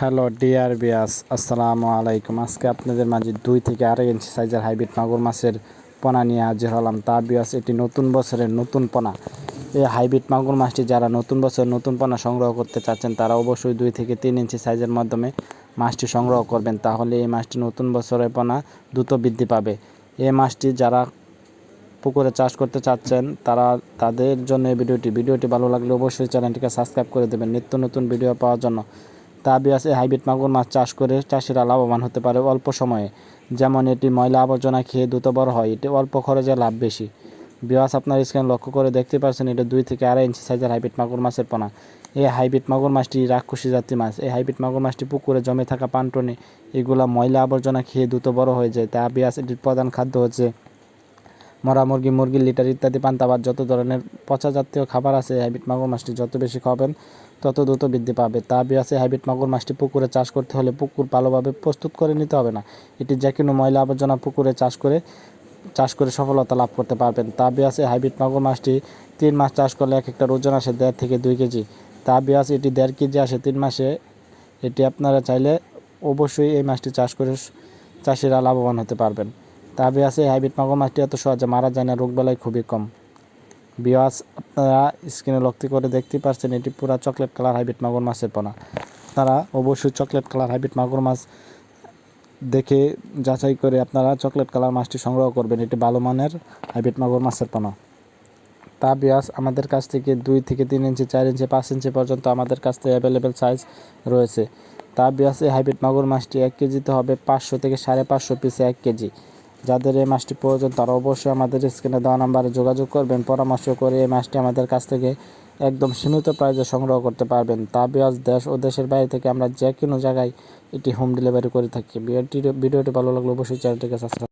Hello dear বিয়াস, আসসালামু আলাইকুম। আজকে আপনাদের মাঝে দুই থেকে আড়াই ইঞ্চি সাইজের হাইব্রিড মাগুর মাছের পোনা নিয়ে হাজির হলাম। তা বিয়াস, এটি নতুন বছরের নতুন পোনা। এই হাইব্রিড মাগুর মাছটি যারা নতুন বছর নতুন পোনা সংগ্রহ করতে চাচ্ছেন, তারা অবশ্যই দুই থেকে তিন ইঞ্চি সাইজের মাধ্যমে মাছটি সংগ্রহ করবেন। তাহলে এই মাছটি নতুন বছরের পোনা দ্রুত বৃদ্ধি পাবে। এই মাছটি যারা পুকুরে চাষ করতে চাচ্ছেন, তারা তাদের জন্য এই ভিডিওটি। ভিডিওটি ভালো লাগলে অবশ্যই চ্যানেলটিকে সাবস্ক্রাইব করে দেবেন। নিত্য নতুন ভিডিও পাওয়ার জন্য। তা বিয়াস হাইব্রিড মাগুর মাছ চাষ করে চাষিরা লাভবান হতে পারে অল্প সময়ে। যেমন এটি ময়লা আবর্জনা খেয়ে দ্রুত বড় হয় এটি অল্প খরচে লাভ বেশি। বিয়াস আপনার স্ক্রিন লক্ষ্য করে দেখতে পাচ্ছেন, এটা দুই থেকে আড়াই ইঞ্চি সাইজের হাইব্রিড মাগুর মাছের পোনা। এই হাইব্রিড মাগুর মাছটি রাক্ষসী জাতি মাছ। এই হাইব্রিড মাগুর মাছটি পুকুরে জমে থাকা পানটনে এগুলা ময়লা আবর্জনা খেয়ে দ্রুত বড় হয়ে যায়। তা বিয়াস এটির প্রধান খাদ্য হচ্ছে মরা মুরগি, মুরগির লিটার ইত্যাদি পান্তাবাদ যত ধরনের পচা জাতীয় খাবার আছে হাইব্রিড মাগুর মাছটি যত বেশি খাবেন, তত দ্রুত বৃদ্ধি পাবে। তা আছে হাইব্রিড মাগুর মাছটি পুকুরে চাষ করতে হলে পুকুর ভালোভাবে প্রস্তুত করে নিতে হবে না। এটি যে কোনো ময়লা আবর্জনা পুকুরে চাষ করে চাষ করে সফলতা লাভ করতে পারবেন। তা আছে হাইব্রিড মাগুর মাছটি তিন মাস চাষ করলে এক একটা ওজন আসে দেড় থেকে দুই কেজি। তা আছে, এটি দেড় কেজি আসে তিন মাসে। এটি আপনারা চাইলে অবশ্যই এই মাছটি চাষ করে চাষিরা লাভবান হতে পারবেন। তবে আছে, হাইব্রিড মাগুর মাছটি এত সহজে মারা যায় না রোগবালাই খুবই কম। বিয়াস আপনারা স্ক্রিনে লক্ষ্য করে দেখতে পাচ্ছেন এটি পুরো চকলেট কালার হাইব্রিড মাগুর মাছের পোনা। আপনারা অবশ্যই চকলেট কালার হাইব্রিড মাগুর মাছ দেখে যাচাই করে আপনারা চকলেট কালার মাছটি সংগ্রহ করবেন। এটি ভালো মানের হাইব্রিড মাগুর মাছের পোনা। তা বিয়াস আমাদের কাছ থেকে দুই থেকে তিন ইঞ্চি, চার ইঞ্চি, পাঁচ ইঞ্চি পর্যন্ত আমাদের কাছ থেকে অ্যাভেলেবেল সাইজ রয়েছে। তা বিয়াস এই হাইব্রিড মাগুর মাছটি এক কেজিতে হবে পাঁচশো থেকে সাড়ে পাঁচশো পিসে এক কেজি। যাদের এই মাসটি প্রয়োজন, তারা অবশ্যই আমাদের স্ক্রিনে দেওয়া নাম্বারে যোগাযোগ করবেন, পরামর্শ করে এই মাসটি আমাদের কাছ থেকে একদম সীমিত প্রাইজে সংগ্রহ করতে পারবেন। তা বিয়াজ দেশ ও দেশের বাইরে থেকে আমরা যে কোনো জায়গায় এটি হোম ডেলিভারি করে থাকি। ভিডিওটি ভালো লাগলে অবশ্যই চ্যানেলটিকে সাবস্ক্রাইব